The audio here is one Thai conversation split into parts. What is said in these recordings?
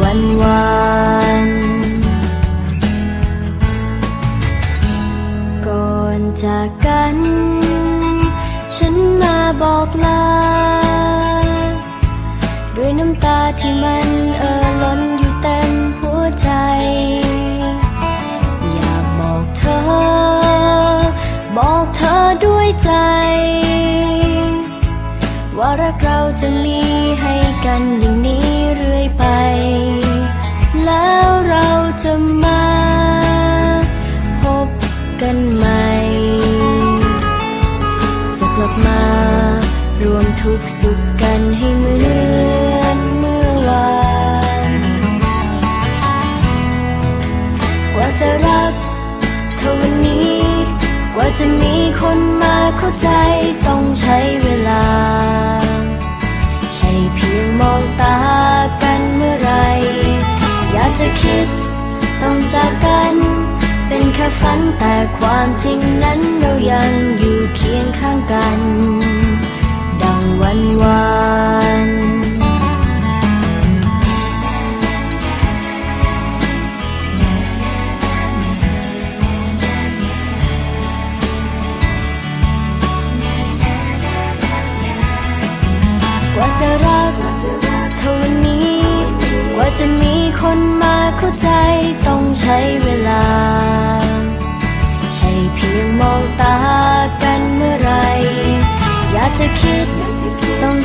วันวานก่อนจากกัน ฉันมาบอกลา ด้วยน้ำตาที่มันเอ่อล้นอยู่เต็มหัวใจ อยากบอกเธอ บอกเธอด้วยใจ ว่ารักเราจะมีให้กันย่าง ทุกสุขกันให้เหมือนเมื่อวานกว่าจะรักเท่าวันนี้ กว่าจะมีคนมาเข้าใจต้องใช้เวลา ใช่เพียงมองตากันเมื่อไร อยากจะคิดต้องจากกัน เป็นแค่ฝันแต่ความจริงนั้นเรายังอยู่เคียงข้างกัน วันวานกว่าจะรักเท่านี้ กว่าจะมีคนมาเข้าใจต้องใช้เวลา ใช่เพียงมองตากันเมื่อไรอยากจะ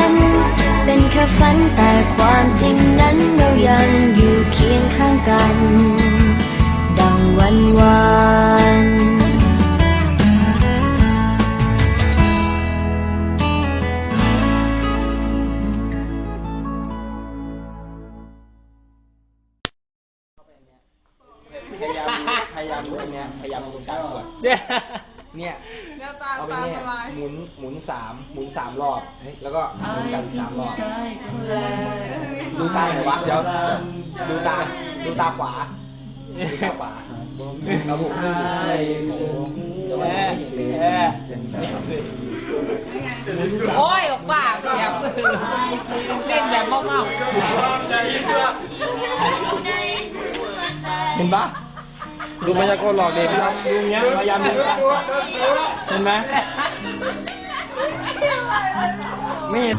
น ค่ฝันแต่ความจริงนั้นเรายังอยู่เคียงข้างกัน ดังวันวานพยายามพยายามอันเนี้ยพยายามดูการกด เนี่ยเนี่ยหน้าตาเอาไปตามเนี่สยบายหมุนหมุนสามหมุนสามรอบแล้วก็หมุนกันสามรอบ ดูตาหน่อยวะเดี๋ยวดูตาดูตาขวาดูตาขวาครับผมเออเออโอ้ยออกมาแบบเล่นแบบเมาเห็นปะ ดูมายากลหลอกเด็กครับดูเนี้ยพยายามดูเห็นไหมไม่เห็น